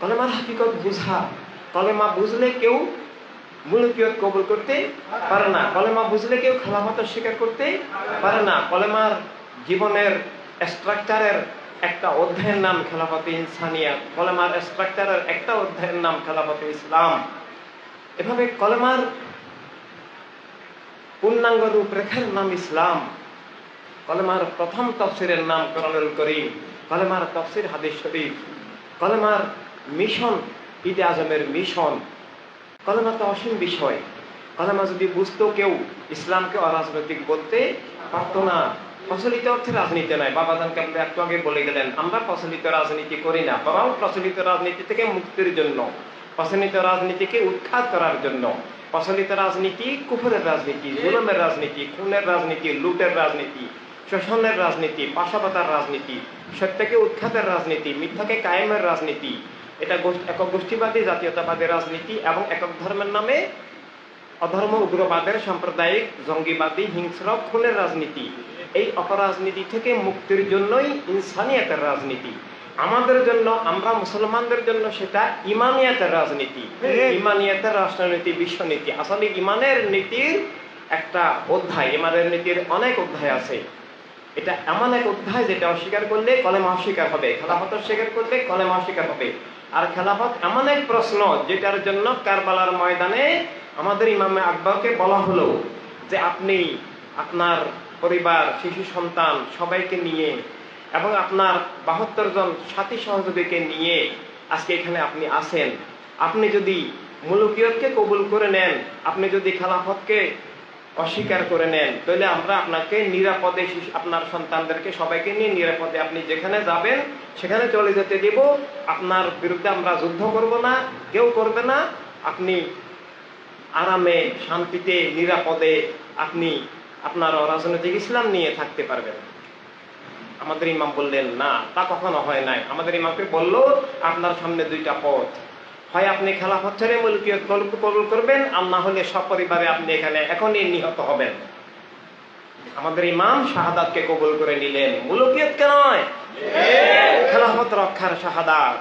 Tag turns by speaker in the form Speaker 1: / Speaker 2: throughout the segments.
Speaker 1: কলেমার হাকিকত বুঝা। কলেমা বুঝলে কেউ মুলকিয়ত কবুল করতে পারে না। কলেমা বুঝলে কেউ খেলাফত স্বীকার করতে পারে না। কলেমার জীবনের স্ট্রাকচারের একটা অধ্যায়ের নাম খেলাফতে ইনসানিয়া কলেমার স্ট্রাকচারের একটা অধ্যায়ের নাম খেলাফতে ইসলাম। এভাবে কলেমার পূর্ণাঙ্গ রূপরেখার নাম ইসলাম। কলেমার প্রথম তফসিরের নাম করিম। কলেমার তফসির হাদিস শরীফ। কলেমার মিশন, ঈদে আজমের মিশন। কলেমা তো অসীম বিষয়। কলেমা যদি বুঝতো কেউ ইসলামকে অরাজনৈতিক বলতে পারতো না। প্রচলিত অর্থে রাজনীতি নয়। বাবা জানকে আপনি একটু আগে বলে গেলেন, আমরা প্রচলিত রাজনীতি করি না বাবাও প্রচলিত রাজনীতি থেকে মুক্তির জন্য, প্রচলিত রাজনীতিকে উৎখাত করার জন্য। প্রচলিত রাজনীতি কুফরের রাজনীতি, জুলমের রাজনীতি, খুনের রাজনীতি, লুটের রাজনীতি, শোষণের রাজনীতি, পাশাপাতার রাজনীতি, সত্যকে উৎখাতের রাজনীতি, মিথ্যাকে কায়েমের রাজনীতি এটা একক গোষ্ঠীবাদী জাতীয়তাবাদী রাজনীতি এবং একক ধর্মের নামে অধর্ম উগ্রবাদের সাম্প্রদায়িক জঙ্গিবাদী হিংস্র খুনের রাজনীতি। এই অপরাজনীতি থেকে মুক্তির জন্যই ইনসানিয়াতের রাজনীতি। আমাদের জন্য আমরা মুসলমানদের জন্য সেটা ইমানিয়াতের রাজনীতি। ইমানিয়াতের রাষ্ট্রনীতি বিশ্বনীতি। আসলে ইমানের নীতির একটা অধ্যায় ইমানের নীতির অনেক অধ্যায় আছে। এটা এমন এক অধ্যায় যেটা অস্বীকার করলে কলেমা অস্বীকার হবে খেলাফত অস্বীকার করলে কলেমা অস্বীকার হবে। আর খেলাফত এমন এক প্রশ্ন যেটার জন্য কারবালার ময়দানে আমাদের ইমামে আকবরকে বলা হলো যে আপনি আপনার পরিবার, শিশু, সন্তান সবাইকে নিয়ে এবং আপনার বাহাত্তর জন সাথী সহযোগীকে নিয়ে আজকে এখানে আপনি আসেন আপনি যদি মুলুকিয়তকে কবুল করে নেন, আপনি যদি খেলাফতকে অস্বীকার করে নেন। তাহলে আমরা আপনাকে নিরাপদে আপনার সন্তানদেরকে সবাইকে নিয়ে নিরাপদে আপনি যেখানে যাবেন, সেখানে চলে যেতে দেব। আপনার বিরুদ্ধে আমরা যুদ্ধ করব না, কেউ করবে না। আপনি আরামে, শান্তিতে, নিরাপদে আপনি আপনার রাজনৈতিক ইসলাম নিয়ে থাকতে পারবেন। আমাদের ইমাম বললেন, না, তা কখনো হয় নাই। আমাদের ইমামকে বলল, আপনার সামনে দুইটা পথ। হয় আপনি খেলাফত ছেড়ে মুলকিয়ত কবুল করবেন, আর না হলে সপরিবারে আপনি এখানে এখনই নিহত হবেন। আমাদের ইমাম শাহাদাতকে কবুল করে নিলেন। মুলকিয়ত কে নয়? খেলাফত রক্ষার শাহাদাত,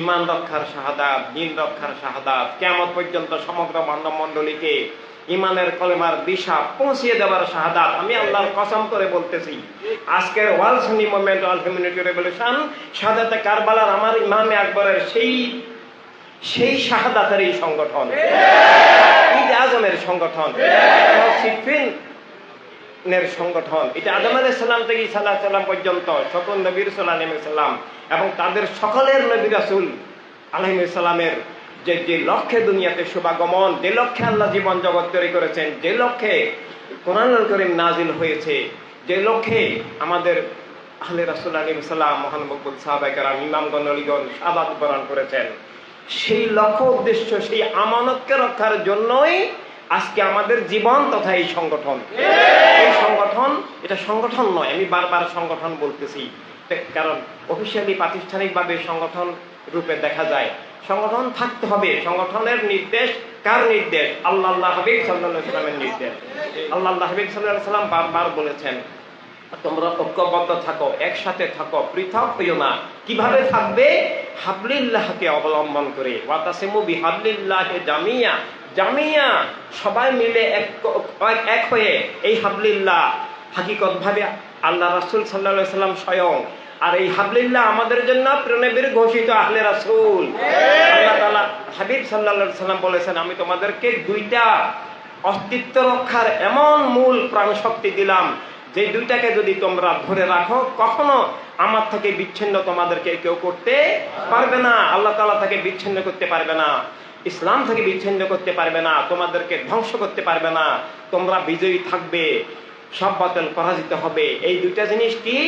Speaker 1: ইমান রক্ষার শাহাদাত, দিন রক্ষার শাহাদাত কেমন পর্যন্ত সমগ্র মানব মণ্ডলীকে ইমানের কলেমার দিশা পৌঁছিয়ে দেওয়ার শাহাদাত। আমি আল্লাহর কসম করে বলতেছি, আজকের world movement world community revolution শাহাদাতে কারবালার আমার ইমামে আকবরের সেই সেই শাহাদাতের এই সংগঠন। ঈদ আজমের সংগঠন। সিফিন সংগঠন। এটা আদম আলাইহিস সালাম থেকে ঈসা আলাইহিস সালাম পর্যন্ত সকল নবীর সাল্লাল্লাহু সাল্লাম এবং তাদের সকলের নবী রাসূল আলাইহিস সালামের যে যে লক্ষ্যে দুনিয়াতে শুভাগমন, যে লক্ষ্যে আল্লাহ জীবন জগৎ তৈরি করেছেন, যে লক্ষ্যে কোরআনুল করিম নাজিল হয়েছে, যে লক্ষ্যে আমাদের আহলে রাসূল মহান মকবুল সাহাবায়ে কেরাম, ইমামগণ, অলিগণ শাহাদাত বরণ করেছেন। সেই লক্ষ্য উদ্দেশ্য, সেই আমানতকে রক্ষার জন্যই আজকে আমাদের জীবন তথা এই সংগঠন। এই সংগঠন, এটা সংগঠন নয়, আমি বারবার সংগঠন বলতেছি। কারণ অফিসিয়ালি প্রাতিষ্ঠানিকভাবে সংগঠন রূপে দেখা যায়। সংগঠন থাকতে হবে, সংগঠনের নির্দেশ কার নির্দেশ? আল্লাহ হাবিব সাল্লাহ সাল্লামের নির্দেশ। আল্লাহ হাবিব সাল্লাহ সাল্লাম বারবার বলেছেন তোমরা ঐক্যবদ্ধ থাকো, একসাথে থাকো, পৃথক হইও না। কীভাবে থাকবে? হাবলিল্লাহকে অবলম্বন করে। ওয়াতাসিমু বিহাবলিল্লাহে জামিয়া। জামিয়া সবাই মিলে এক এক- হয়ে এই হাবলিল্লাহ হাকিকত ভাবে আল্লাহ রাসূল আলাইহি সাল্লাম স্বয়ং। আর এই হাবলিল্লাহ আমাদের জন্য প্রণবীর ঘোষিত আহলে রাসূল। আল্লাহ তাআলা হাবিব আলাইহি সাল্লাম বলেছেন, আমি তোমাদেরকে দুইটা অস্তিত্ব রক্ষার এমন মূল প্রাণ শক্তি দিলাম যে দুইটাকে যদি তোমরা ধরে রাখো কখনো আমার থেকে বিচ্ছিন্ন তোমাদেরকে কেউ করতে পারবে না। আল্লাহ তাআলা থেকে বিচ্ছিন্ন করতে পারবে না। ইসলাম থেকে বিচ্ছিন্ন করতে পারবে না। তোমাদেরকে ধ্বংস করতে পারবে না। তোমরা বিজয়ী থাকবে। সব বাতিল পরাজিত হবে। এই দুইটা জিনিস কি?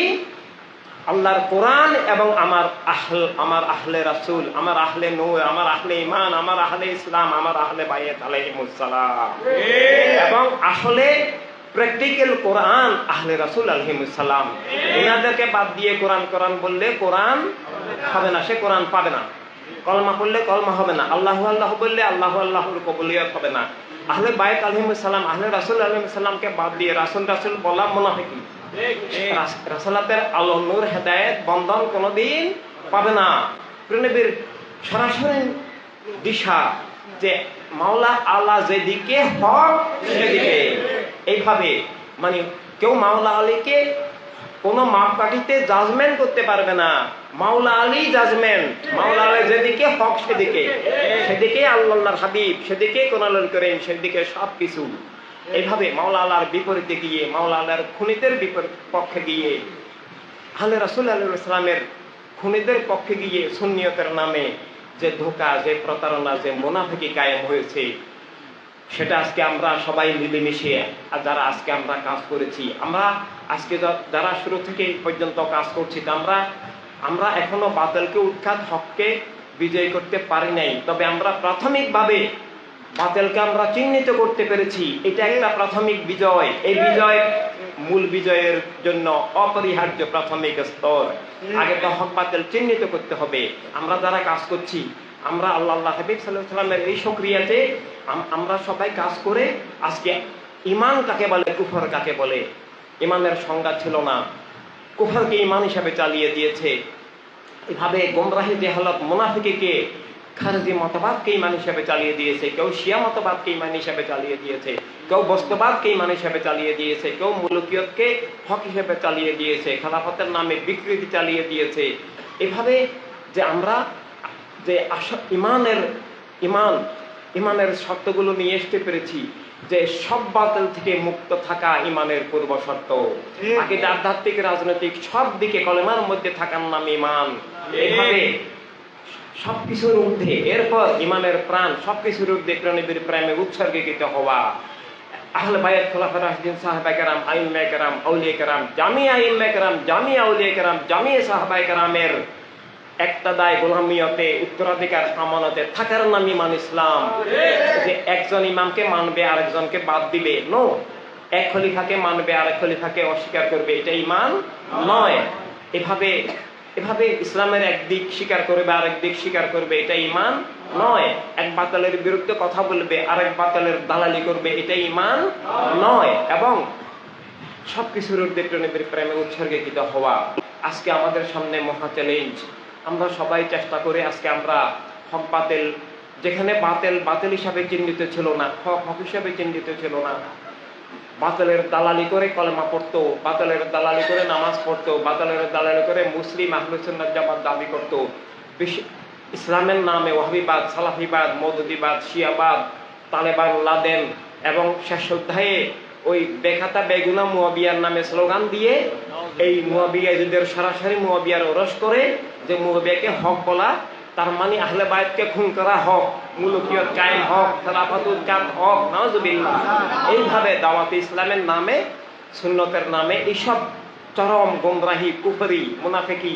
Speaker 1: আল্লাহর কোরআন এবং আমার আহল আমার আহলে রাসুল আমার আহলে নূর আমার আহলে ইমান আমার আহলে ইসলাম আমার আহলে বাইত আলাইহিমুসসালাম এবং আসলে প্র্যাকটিক্যাল কোরআন আহলে রাসূল আলাইহিমুসসালাম এনাদেরকে বাদ দিয়ে কোরআন কোরআন বললে কোরআন হবে না সে কোরআন পাবে না। কলমা পড়লে কলমা হবে না। আল্লাহু আল্লাহ বললে আল্লাহ আল্লাহর কবুলিয়ত হবে না। আহলে বাইত আলাইহিমুসসালাম আহলে রাসূল আলাইহিমুসসালামকে বাদ দিয়ে রাসুল রাসুল বলা মনে হয় কি? রাস- রাসালাতের আলো নূর হেদায়েত বন্ধন কোনোদিন পাবে না। প্রণবীর সরাসরি দিশা যে মাওলা আল্লাহ যেদিকে হক সেদিকে। এইভাবে মানে কেউ মাওলা আলীকে কোনো মাপকাঠিতে জাজমেন্ট করতে পারবে না। মাওলা আলী জাজমেন্ট মাওলা আলী যেদিকে হক, সেদিকে। সেদিকে আল্লাহর হাবিব, সেদিকে কোনালন করেন সেদিকে সব কিছু এইভাবে মাওলা আল্লাহর বিপরীতে গিয়ে, মাওলা আল্লাহর খুনিদের বিপরীত পক্ষে গিয়ে আল্লাহ রাসুল আলাইসালামের খুনিদের পক্ষে গিয়ে সুন্নিয়তের নামে যে ধোকা, যে প্রতারণা, যে মোনাফিকি কায়েম হয়েছে সেটা আজকে আমরা সবাই মিলেমিশে, আর যারা আজকে আমরা কাজ করেছি, আমরা আজকে যারা শুরু থেকে পর্যন্ত কাজ করছি আমরা আমরা এখনও বাতিলকে উৎখাত, হককে বিজয় করতে পারি নাই। তবে আমরা প্রাথমিকভাবে বাতিলকে আমরা চিহ্নিত করতে পেরেছি। এটা একটা প্রাথমিক বিজয়। এই বিজয় মূল বিজয়ের জন্য অপরিহার্য প্রাথমিক স্তর। আগে তো হক বাতিল চিহ্নিত করতে হবে। আমরা যারা কাজ করছি, আমরা আল্লাহ হাবিব সাল্লাহ সাল্লামের এই সক্রিয়াতে আমরা সবাই কাজ করে আজকে ইমান কাকে বলে, কুফর কাকে বলে? ইমানের সংজ্ঞা ছিল না। কুফরকে ইমান হিসাবে চালিয়ে দিয়েছে। এভাবে গোমরাহি যে হালত মুনাফিকে খারজি মতবাদকে ইমান হিসাবে চালিয়ে দিয়েছে। কেউ শিয়া মতবাদকে ইমান হিসাবে চালিয়ে দিয়েছে। কেউ বস্তুবাদকে ইমান হিসাবে চালিয়ে দিয়েছে। কেউ মুলুকিয়তকে হক হিসেবে চালিয়ে দিয়েছে। খেলাফতের নামে বিকৃতি চালিয়ে দিয়েছে। এভাবে যে আমরা যে আস- ইমানের ইমান ইমানের শর্তগুলো নিয়ে আসতে পেরেছি যে সব বাতিল থেকে মুক্ত থাকা ইমানের পূর্ব শর্ত। আগে আধ্যাত্মিক রাজনৈতিক সব দিকে কলেমার মধ্যে থাকার নাম ইমান। এইভাবে সবকিছুর ঊর্ধ্বে এরপর ইমানের প্রাণ সবকিছুর ঊর্ধ্বে প্রাণীদের প্রেমে উৎসর্গীকৃত হওয়া। আহলে বায়াত খোলাফা রাশিদিন সাহাবা কেরাম আইম্মা কেরাম আউলিয়া কেরাম জামিয়া আইম্মা কেরাম জামিয়া আউলিয়া কেরাম জামিয়া সাহাবা কেরামের একটা দায় গোলামিয়তে, উত্তরাধিকার আমানতে থাকার নাম ইমান ইসলাম। যে একজন ইমামকে মানবে, আরেকজনকে বাদ দিবে, নো। এক খলিফাকে মানবে, আরেক খলিফাকে অস্বীকার করবে, এটা ইমান নয়। এভাবে এভাবে ইসলামের এক দিক স্বীকার করবে, আরেক দিক স্বীকার করবে, এটা ইমান নয়। এক বাতালের বিরুদ্ধে কথা বলবে, আরেক বাতালের দালালি করবে, এটা ইমান নয়। এবং সবকিছুর ঊর্ধ্বে প্রেমের প্রেমে উৎসর্গীকৃত হওয়া আজকে আমাদের সামনে মহা চ্যালেঞ্জ। আমরা সবাই চেষ্টা করে আজকে আমরা হক বাতিল, যেখানে বাতিল বাতিল হিসাবে চিহ্নিত ছিল না, হক হক হিসাবে চিহ্নিত ছিল না। বাতিলের দালালি করে কলেমা পড়তো, বাতিলের দালালি করে নামাজ পড়তো, বাতিলের দালালি করে মুসলিম আহলুসুন্নাত জামাত দাবি করতো। ইসলামের নামে ওয়াহাবিবাদ সালাফিবাদ, মৌদুদিবাদ, শিয়াবাদ, তালেবান, লাদেন এবং শেষ অধ্যায়ে ওই বেখাতা বেগুনা মুয়াবিয়ার নামে স্লোগান দিয়ে এই মুয়াবিয়া যুদ্ধের সরাসরি মুয়াবিয়ার ওরস করে যে মুয়াবিয়াকে হক বলা, তার মানে আহলে বায়তকে খুন করা হক, মুলুকিয়ত কায়েম হক খেলাফাতুল কাত হক, নাউজুবিল্লাহ। এইভাবে দাওয়াতে ইসলামের নামে, সুন্নতের নামে এইসব চরম গোমরাহি, কুফরি, মুনাফেকি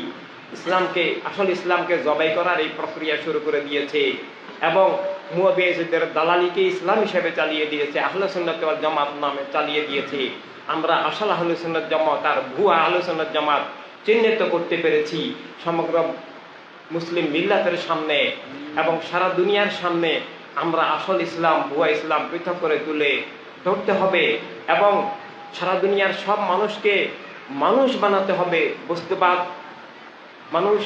Speaker 1: ইসলামকে, আসল ইসলামকে জবাই করার এই প্রক্রিয়া শুরু করে দিয়েছে। এবং মুয়াবিয়াদের দালালিকে ইসলাম হিসেবে চালিয়ে দিয়েছে, আহলে সুন্নত জামাত নামে চালিয়ে দিয়েছে। আমরা আসল আহলে সুন্নত জামাত আর ভুয়া আহলে সুন্নত জামাত চিহ্নিত করতে পেরেছি সমগ্র মুসলিম মিল্লাতের সামনে এবং সারা দুনিয়ার সামনে আমরা আসল ইসলাম, ভুয়া ইসলাম পৃথক করে তুলে ধরতে হবে এবং সারা দুনিয়ার সব মানুষকে মানুষ বানাতে হবে। বস্তুবাদ, মানুষ,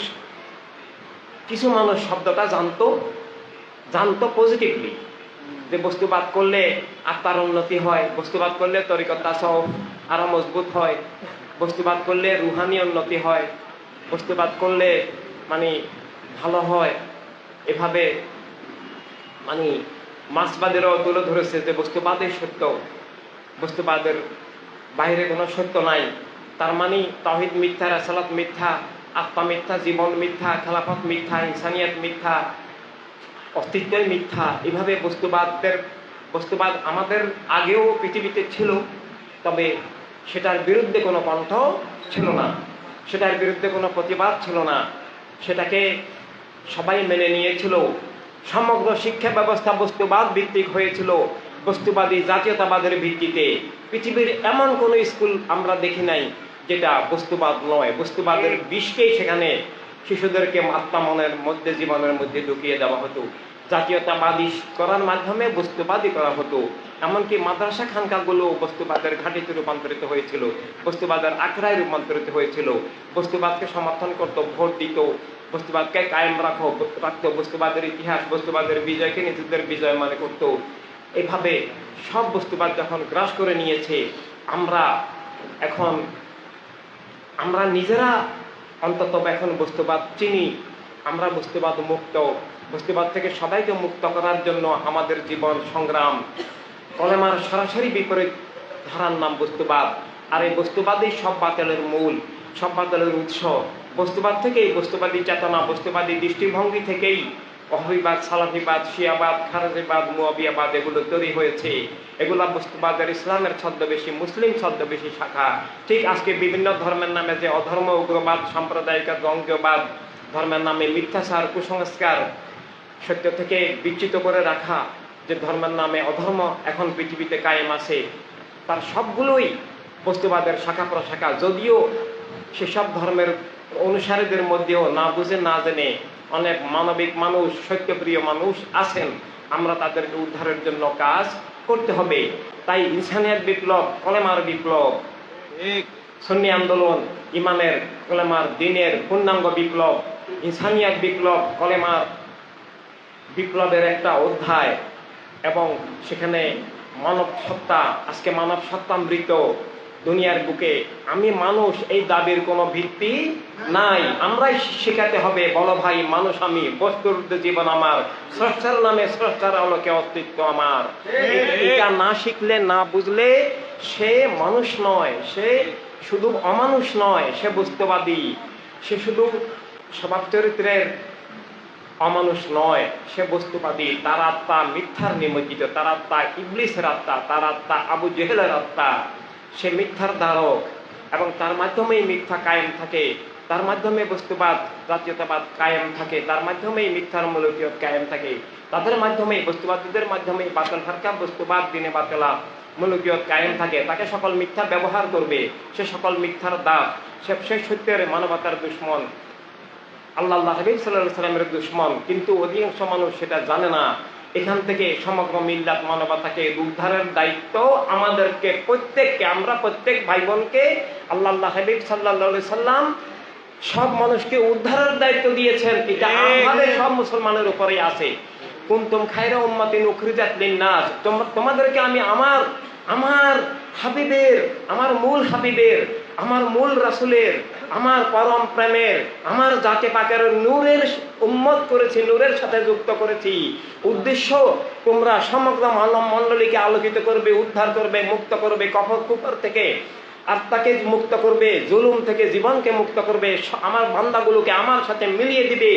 Speaker 1: কিছু মানুষ শব্দটা জানতো জানতো পজিটিভলি যে বস্তুবাদ করলে আত্মার উন্নতি হয়, বস্তুবাদ করলে তরিকতা সব আরও মজবুত হয়। বস্তুবাদ করলে রুহানি উন্নতি হয়, বস্তুবাদ করলে মানে ভালো হয়। এভাবে মানে মাসবাদেরও তুলে ধরেছে যে বস্তুবাদই সত্য। বস্তুবাদের বাইরে কোনো সত্য নাই। তার মানে তাহিদ মিথ্যা, রাসালাত মিথ্যা, আত্মা মিথ্যা, জীবন মিথ্যা, খেলাফত মিথ্যা, ইনসানিয়াত মিথ্যা অস্তিত্বের মিথ্যা। এভাবে বস্তুবাদের বস্তুবাদ আমাদের আগেও পৃথিবীতে ছিল, তবে সেটার বিরুদ্ধে কোনো কণ্ঠ ছিল না। সেটার বিরুদ্ধে কোনো প্রতিবাদ ছিল না। সেটাকে সবাই মেনে নিয়েছিল। সমগ্র শিক্ষা ব্যবস্থা বস্তুবাদ ভিত্তিক হয়েছিল। বস্তুবাদী জাতীয়তাবাদের ভিত্তিতে পৃথিবীর এমন কোনো স্কুল আমরা দেখি নাই যেটা বস্তুবাদ নয়। বস্তুবাদের বিষকেই সেখানে শিশুদেরকে আত্মা মনের মধ্যে, জীবনের মধ্যে ঢুকিয়ে দেওয়া হতো। জাতীয়তাবাদী করার মাধ্যমে বস্তুবাদী করা হতো। এমনকি মাদ্রাসা খানকাগুলো বস্তুবাদের ঘাঁটিতে রূপান্তরিত হয়েছিল, বস্তুবাদের আখড়ায় রূপান্তরিত হয়েছিল। বস্তুবাদকে সমর্থন করত, ভোট দিত, বস্তুবাদকে কায়েম রাখো, রাখতো, বস্তুবাদের ইতিহাস, বস্তুবাদের বিজয়কে নিজেদের বিজয় মনে করতো। এভাবে সব বস্তুবাদ যখন গ্রাস করে নিয়েছে, আমরা এখন, আমরা নিজেরা অন্তত এখন বস্তুবাদ চিনি, আমরা বস্তুবাদ মুক্ত, বস্তুবাদ থেকে সবাইকে মুক্ত করার জন্য আমাদের জীবন সংগ্রাম। কলেমার সরাসরি বিপরীত ধারার নাম বস্তুবাদ। আর এই বস্তুবাদই সব বাতিলের মূল, সব বাতিলের উৎস। বস্তুবাদ থেকেই বস্তুবাদী চেতনা, বস্তুবাদী দৃষ্টিভঙ্গি থেকেই অহবিবাদ সালাফিবাদ শিয়াবাদ, খারাজিবাদ, মুয়াবিয়াবাদ এগুলো তৈরি হয়েছে। এগুলা বস্তুবাদের ইসলামের ছদ্মবেশী, মুসলিম ছদ্মবেশী শাখা। ঠিক আজকে বিভিন্ন ধর্মের নামে যে অধর্ম, উগ্রবাদ, সাম্প্রদায়িক জঙ্গবাদ, ধর্মের নামে মিথ্যাচার, কুসংস্কার, সত্য থেকে বিচ্যুত করে রাখা যে ধর্মের নামে অধর্ম এখন পৃথিবীতে কায়েম আছে তার সবগুলোই বস্তুবাদের শাখা প্রশাখা। যদিও সেসব ধর্মের অনুসারীদের মধ্যেও না বুঝে না জেনে অনেক মানবিক মানুষ সত্যপ্রিয় মানুষ আছেন। আমরা তাদেরকে উদ্ধারের জন্য কাজ করতে হবে। তাই ইনসানিয়াত বিপ্লব কলেমার বিপ্লব সুন্নি আন্দোলন ইমানের কলেমার দিনের পূর্ণাঙ্গ বিপ্লব ইনসানিয়াত বিপ্লব কলেমার বিপ্লবের একটা অধ্যায়। এবং সেখানে মানব সত্তা আজকে মানব সত্তা মৃত দুনিয়ার বুকে। আমি মানুষ, এই দাবির কোনো ভিত্তি নাই। আমরাই শেখাতে হবে, বলো ভাই, মানুষ আমি, বস্তুর জীবন আমার। স্রষ্টার নামে স্রষ্টার আলোকে অস্তিত্ব আমার। এটা না শিখলে, না বুঝলে সে মানুষ নয়। সে শুধু অমানুষ নয়, সে বস্তুবাদী। সে শুধু স্বভাব চরিত্রের অমানুষ নয়, সে বস্তুবাদী। তার আত্মা মিথ্যার নিমজ্জিত। তার আত্মা ইবলিসের আত্মা। তার আত্মা আবু জেহেলের আত্মা। সে মিথ্যার ধারক এবং তার মাধ্যমেই মিথ্যা কায়েম থাকে। তার মাধ্যমে বস্তুবাদ, জাতীয়তাবাদ কায়েম থাকে। তার মাধ্যমেই মিথ্যার মূলকীয় কায়েম থাকে। তাদের মাধ্যমেই, বস্তুবাদীদের মাধ্যমেই বাতল ফারকা বস্তুবাদ দিনে বাতলা মূলকীয় কায়েম থাকে। তাকে সকল মিথ্যা ব্যবহার করবে। সে সকল মিথ্যার দাস। সে সত্যের মানবতার দুশ্মন। আল্লাহ আল্লাহ হাবিব সাল্লাহ সাল্লামের দুশ্মন কিন্তু অধিকাংশ মানুষ সেটা জানে না। এখান থেকে সমগ্র মিল্লাত মানবতাকে উদ্ধারের দায়িত্ব আমাদেরকে প্রত্যেককে আমরা প্রত্যেক ভাই বোনকে আল্লাহ আল্লাহ হাবিব সাল্লাহ সাল্লাম সব মানুষকে উদ্ধারের দায়িত্ব দিয়েছেন এটা আমাদের সব মুসলমানের উপরেই আছে। কুন্তুম খায়রা উম্মাতিন উখরিজাত লিন্নাস তোম- তোমাদেরকে আমি আমার আমার হাবিবের আমার মূল হাবিবের আমার মূল রাসুলের, আমার পরম প্রেমের, আমার জাতি পাকের নূরের উম্মত করেছি, নূরের সাথে যুক্ত করেছি। উদ্দেশ্য, তোমরা সমগ্র মানব মণ্ডলীকে আলোকিত করবে, উদ্ধার করবে, মুক্ত করবে, কফর কুপর থেকে আত্মাকে মুক্ত করবে জুলুম থেকে জীবনকে মুক্ত করবে আমার বান্দাগুলোকে আমার সাথে মিলিয়ে দিবে।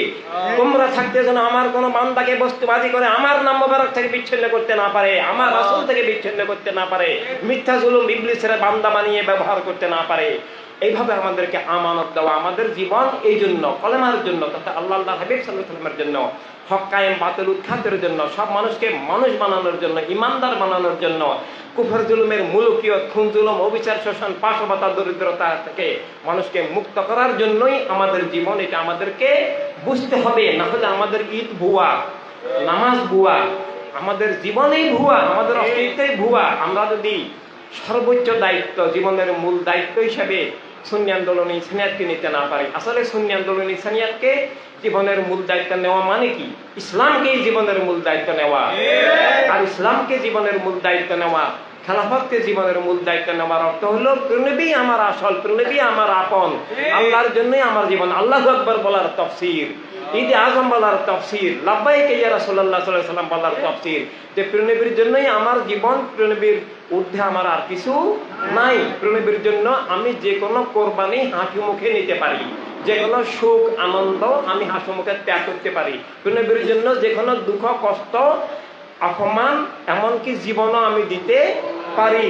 Speaker 1: তোমরা থাকতে যেন আমার কোনো বান্দাকে বস্তুবাদী করে আমার নাম মোবারক থেকে বিচ্ছিন্ন করতে না পারে আমার আসল থেকে বিচ্ছিন্ন করতে না পারে মিথ্যা জুলুম ইবলিসের বান্দা বানিয়ে ব্যবহার করতে না পারে। এইভাবে আমাদেরকে আমানত দেওয়া, আমাদের জীবন এই জন্য, কলেমার জন্য, তথা আল্লাহ আল্লাহ হাবিব সাল্লাহ সাল্লামের জন্য, হক কায়েম, বাতিল, উৎখাতের জন্য, সব মানুষকে মানুষ বানানোর জন্য, ইমানদার বানানোর জন্য, কুফর জুলুমের মুলুকীয় খুন, জুলুম, অবিচার, শোষণ পাশবতা দরিদ্রতা থেকে মানুষকে মুক্ত করার জন্যই আমাদের জীবন এটা। আমাদেরকে বুঝতে হবে, না হলে আমাদের ঈদ ভুয়া, নামাজ ভুয়া, আমাদের জীবনেই ভুয়া, আমাদের অস্তিত্বই ভুয়া। আমরা যদি সর্বোচ্চ দায়িত্ব, জীবনের মূল দায়িত্ব হিসেবে সুন্নি আন্দোলন ইসানিয়াতকে নিতে না পারি। আসলে সুন্নি আন্দোলন ইসানিয়াতকে জীবনের মূল দায়িত্ব নেওয়া মানে কি? ইসলামকেই জীবনের মূল দায়িত্ব নেওয়া। আর ইসলামকে জীবনের মূল দায়িত্ব নেওয়া খেলাফতকে জীবনের মূল দায়িত্ব নেওয়ার অর্থ হলো প্রণবী আমার আসল প্রণবী আমার আপন। আল্লাহর জন্যই আমার জীবন। আল্লাহ আকবর বলার তফসির। ঈদ আজম বলার তফসির লাব্বাইকে রাসূলুল্লাহ সাল্লাল্লাহু সাল্লাম বলার তফসির যে প্রণবীর জন্যই আমার জীবন প্রণবীর ঊর্ধ্বে আমার আর কিছু নাই প্রণবীর জন্য আমি যে কোনো কোরবানি হাসি মুখে নিতে পারি যে কোনো সুখ আনন্দ আমি হাসি মুখে ত্যাগ করতে পারি প্রণবীর জন্য যে কোনো দুঃখ কষ্ট অপমান এমনকি জীবনও আমি দিতে পারি